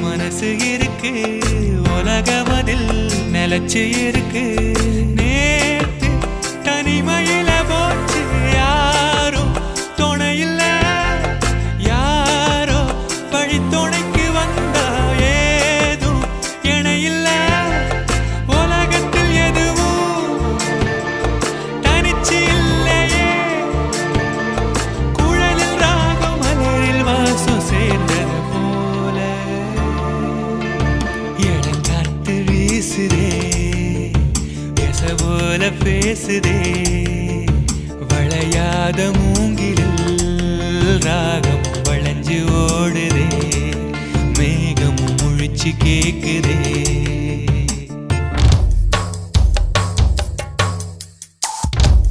மனசு இருக்கு. உலகமதில் நிலச்சு இருக்கு. நேத்து தனிமையில போச்சு. யாரும் துணையில்ல யாரோ போல பேசுதே. வளையாத மூங்கிலில் ராகம் வளைஞ்சு ஓடுதே. மேகம் முழிச்சு கேட்குதே